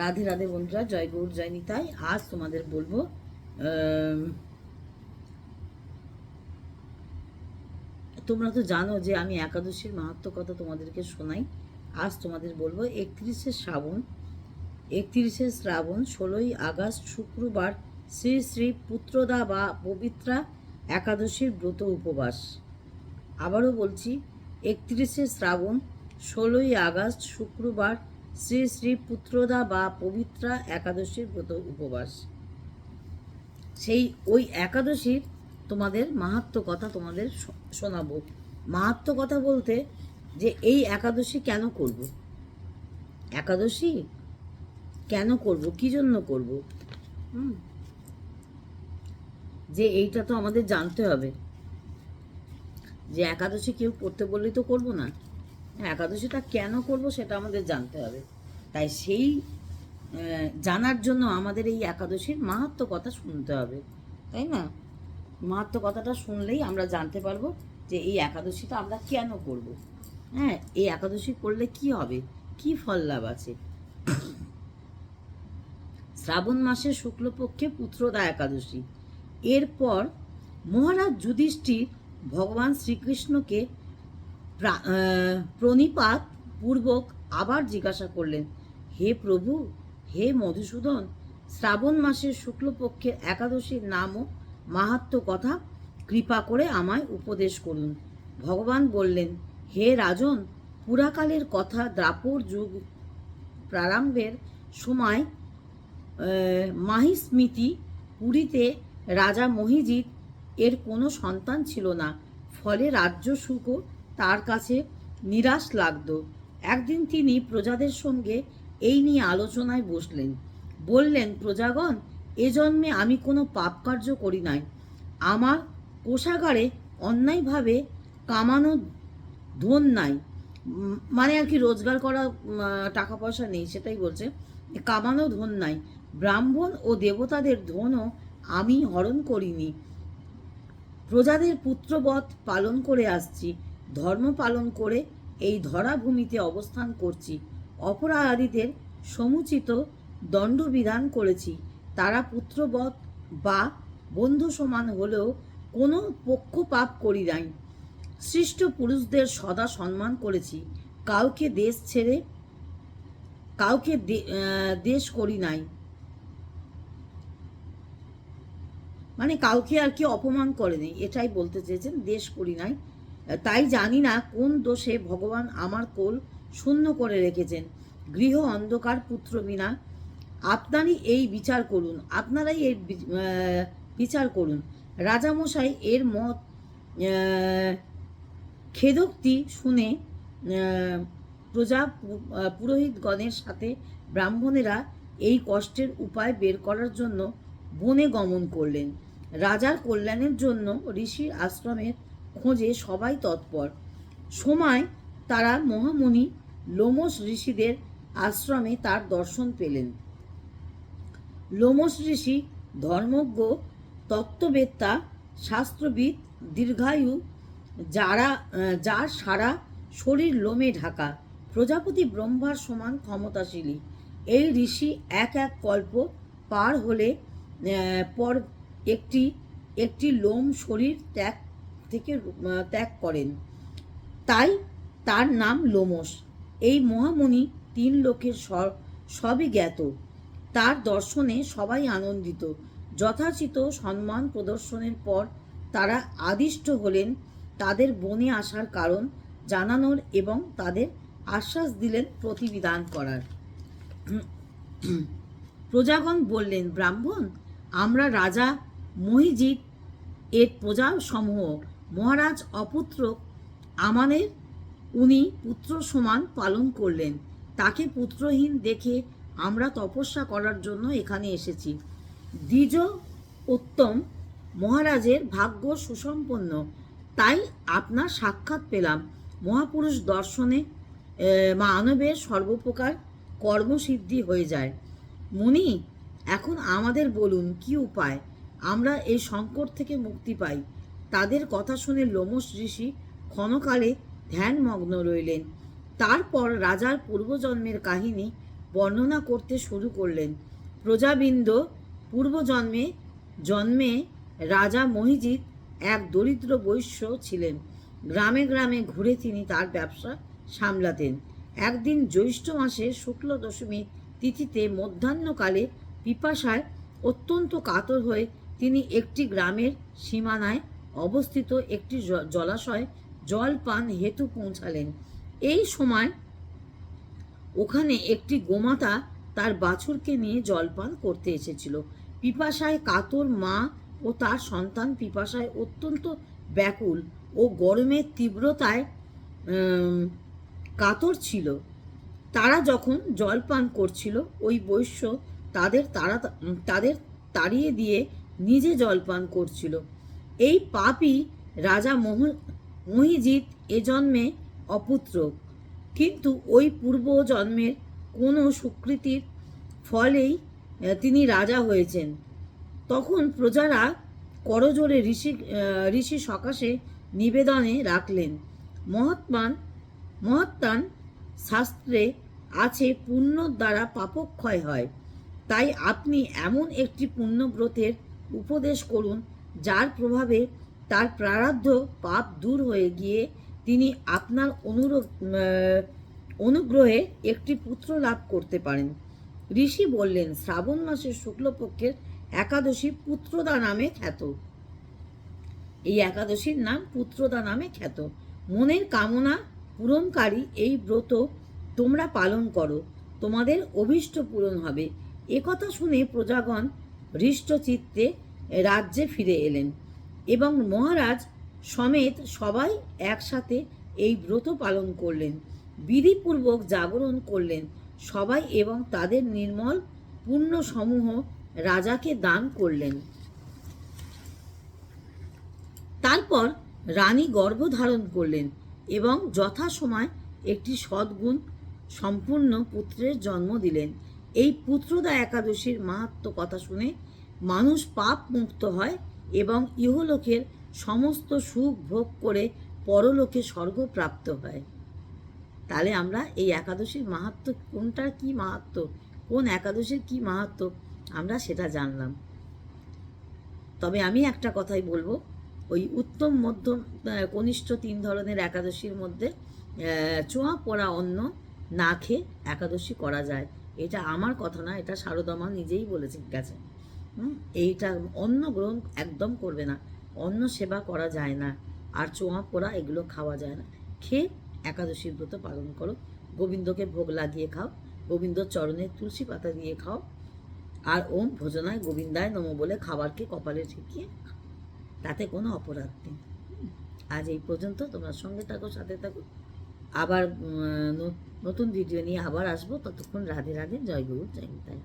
রাধে রাধে বন্ধুরা, জয় গৌর, জয় নিতাই। আজ তোমাদের বলব তোমরা তো জানো যে আমি একাদশীর মাহাত্ম কথা তোমাদেরকে শোনাই। আজ তোমাদের বলব, একত্রিশে শ্রাবণ একত্রিশে শ্রাবণ, ষোলোই আগস্ট, শুক্রবার, শ্রী শ্রী পুত্রদা বা পবিত্রা একাদশীর ব্রত উপবাস। আবারও বলছি, একত্রিশে শ্রাবণ, ষোলোই আগস্ট, শুক্রবার শ্রী শ্রী পুত্রদা বা পবিত্রা একাদশীর ব্রত উপবাস। সেই ওই একাদশীর তোমাদের মাহাত্ম কথা তোমাদের শোনাবো। মাহাত্ম কথা বলতে যে এই একাদশী কেন করব? একাদশী কেন করব? কি জন্য করব? যে এইটা তো আমাদের জানতে হবে। যে একাদশী কেউ করতে বললেই তো করব না। একাদশীটা কেন করব সেটা আমাদের জানতে হবে। তাই সেই জানার জন্য আমাদের এই একাদশীর মাহাত্ম কথা শুনতে হবে, তাই না? মাহাত্ম কথাটা শুনলেই আমরা জানতে পারব যে এই একাদশীটা আমরা কেন করব। হ্যাঁ এই একাদশী করলে কি হবে? কি ফল লাভ আছে? শ্রাবণ মাসের শুক্লপক্ষে পুত্রদা একাদশী। এরপর মহারাজ যুধিষ্ঠির ভগবান শ্রীকৃষ্ণকে প্রণিপাত পূর্বক আবার জিজ্ঞাসা করলেন হে প্রভু, হে মধুসূদন, শ্রাবণ মাসের শুক্লপক্ষের একাদশীর নাম ও মাহাত্ম কথা, কৃপা করে আমায় উপদেশ করুন। ভগবান বললেন, হে রাজন, পুরাকালের কথা দ্রাপর যুগ প্রারম্ভের সময় মাহিস্মৃতি পুরীতে রাজা মহিজিৎ এর কোনো সন্তান ছিল না। ফলে রাজ্য সুখও তার কাছে নিরাশ লাগতো। একদিন তিনি প্রজাদের সঙ্গে এই নিয়ে আলোচনায় বসলেন। বললেন, প্রজাগণ, এ জন্মে আমি কোনো পাপ কার্য করি নাই। আমার কোষাগারে অন্যায়ভাবে কামানো ধন নাই। মানে আর কি রোজগার করা টাকা পয়সা নেই, সেটাই বলছে। কামানো ধন নাই। ব্রাহ্মণ ও দেবতাদের ধনও আমি হরণ করিনি। প্রজাদের পুত্রবধ পালন করে আসছি। ধর্ম পালন করে এই ধরাভূমিতে অবস্থান করছি। অপরাধীদের সমুচিত দণ্ডবিধান করেছি। তারা পুত্রবধ বা বন্ধু সমান হলেও কোনো পক্ষপাপ করি নাই। সৃষ্ট পুরুষদের সদা সম্মান করেছি। কাউকে দেশ ছেড়ে, কাউকে দেশ করি নাই। মানে কাউকে আর কি অপমান করেনি এটাই বলতে চেয়েছেন, দেশ করি নাই। তাই জানি না কোন দোষে ভগবান আমার কোল শূন্য করে রেখেছেন। গৃহ অন্ধকার পুত্র বিনা আপনারই এই বিচার করুন, আপনারাই এর বিচার করুন। রাজামশাই এর মত খেদোক্তি শুনে প্রজা পুরোহিতগণের সাথে ব্রাহ্মণেরা এই কষ্টের উপায় বের করার জন্য বনে গমন করলেন। রাজার কল্যাণের জন্য ঋষির আশ্রমের খোঁজে সবাই তৎপর। সময় তারা মহামুনি লোমস ঋষিদের আশ্রমে তার দর্শন পেলেন। লোমস ঋষি ধর্মজ্ঞ, তত্ত্ববেত্তা, শাস্ত্রবিদ, দীর্ঘায়ু, যারা যার সারা শরীর লোমে ঢাকা, প্রজাপতি ব্রহ্মার সমান ক্ষমতাশীলী। এই ঋষি এক এক কল্প পার হলে পর একটি একটি লোম শরীর ত্যাগ থেকে ত্যাগ করেন। তাই তার নাম লোমস এই মহামুনি তিন লোকের সবই জ্ঞাত। তার দর্শনে সবাই আনন্দিত। যথাচিত সম্মান প্রদর্শনের পর তারা আদিষ্ট হলেন তাদের বনে আসার কারণ জানানোর এবং তাদের আশ্বাস দিলেন প্রতিবিধান করার। প্রজাগণ বললেন, ব্রাহ্মণ, আমরা রাজা মহিজিৎ এর প্রজা সমূহ মহারাজ অপুত্র আমাদের উনি পুত্র সমান পালন করলেন। তাকে পুত্রহীন দেখে আমরা তপস্যা করার জন্য এখানে এসেছি। দ্বিজ উত্তম মহারাজের ভাগ্য সুসম্পন্ন। তাই আপনার সাক্ষাৎ পেলাম। মহাপুরুষ দর্শনে মানবের সর্বপ্রকার কর্মসিদ্ধি হয়ে যায়। মুনি, এখন আমাদের বলুন কি উপায়? আমরা এই সংকট থেকে মুক্তি পাই। তাদের কথা শুনে লোমস ঋষি ক্ষণকালে ধ্যানমগ্ন রইলেন তারপর রাজার পূর্বজন্মের কাহিনী বর্ণনা করতে শুরু করলেন। প্রজাবৃন্দ পূর্বজন্মে জন্মে রাজা মহিজিৎ এক দরিদ্র বৈশ্য ছিলেন। গ্রামে গ্রামে ঘুরে তিনি তার ব্যবসা সামলাতেন। একদিন জ্যৈষ্ঠ মাসে শুক্ল দশমী তিথিতে মধ্যাহ্নকালে পিপাসায় অত্যন্ত কাতর হয়ে তিনি একটি গ্রামের সীমানায় অবস্থিত একটি জলাশয়ে জল পান হেতু পৌঁছালেন। এই সময় ওখানে একটি গোমাতা তার বাছুরকে নিয়ে জলপান করতে এসেছিল। পিপাসায় কাতর মা ও তার সন্তান পিপাসায় অত্যন্ত ব্যাকুল ও গরমের তীব্রতায় কাতর ছিল। তারা যখন জলপান করছিল, ওই বৈশ্য তাদের তারা, তাদের তাড়িয়ে দিয়ে নিজে জলপান করছিল। এই পাপই রাজা মোহ মহিজিৎ এ জন্মে অপুত্র। কিন্তু ওই পূর্ব জন্মের কোনো সুকৃতির ফলেই তিনি রাজা হয়েছেন। তখন প্রজারা করজোরে ঋষি ঋষি সকাশে নিবেদনে রাখলেন। মহাত্মান মহাত্মান শাস্ত্রে আছে পুণ্য দ্বারা পাপক্ষয় হয়। তাই আপনি এমন একটি পুণ্যব্রতের উপদেশ করুন, যার প্রভাবে তার প্রারাব্ধ পাপ দূর হয়ে গিয়ে তিনি আপনার অনুরোধ অনুগ্রহে একটি পুত্র লাভ করতে পারেন। ঋষি বললেন, শ্রাবণ মাসের শুক্লপক্ষের একাদশী পুত্রদা নামে খ্যাত। এই একাদশীর নাম পুত্রদা নামে খ্যাত। মনের কামনা পূরণকারী এই ব্রত তোমরা পালন করো। তোমাদের অভীষ্ট পূরণ হবে। একথা শুনে প্রজাগণ হৃষ্টচিত্তে রাজ্যে ফিরে এলেন। এবং মহারাজ সমেত সবাই একসাথে এই ব্রত পালন করলেন, বিধিপূর্বক জাগরণ করলেন। সবাই এবং তাদের নির্মল পুণ্য সমূহ রাজাকে দান করলেন। তারপর রানী গর্ভধারণ করলেন এবং যথাসময় একটি সদ্গুণ সম্পূর্ণ পুত্রের জন্ম দিলেন। এই পুত্রদা একাদশীর মাহাত্ম কথা শুনে মানুষ পাপ মুক্ত হয় এবং ইহলোকের সমস্ত সুখ ভোগ করে পরলোকে স্বর্গ প্রাপ্ত হয়। তাহলে আমরা এই একাদশীর মাহাত্ম কোনটার কি মাহাত্ম? কোন একাদশীর কি মাহাত্ম? আমরা সেটা জানলাম। তবে আমি একটা কথাই বলব, ওই উত্তম, মধ্যম কনিষ্ঠ তিন ধরনের একাদশীর মধ্যে চোয়া, পড়া, অন্ন না খেয়ে একাদশী করা যায়। এটা আমার কথা না, এটা সারদমা নিজেই বলেছে গেছে এইটা অন্ন গ্রহণ একদম করবে না। অন্ন সেবা করা যায় না, আর চোঁয়া পোড়া এগুলো খাওয়া যায় না। খেয়ে একাদশী ব্রত পালন করো। গোবিন্দকে ভোগ লাগিয়ে খাও। গোবিন্দর চরণে তুলসী পাতা দিয়ে খাও। আর ওম ভোজনায় গোবিন্দায় নম বলে খাবারকে কপালে ঠেকিয়ে। তাতে কোনো অপরাধ নেই। আজ এই পর্যন্ত তোমরা সঙ্গে থাকো, সাথে থাকো। আবার নতুন ভিডিও নিয়ে আবার আসব। ততক্ষণ রাধে রাধে, জয় গুরু, জয় নিতাই।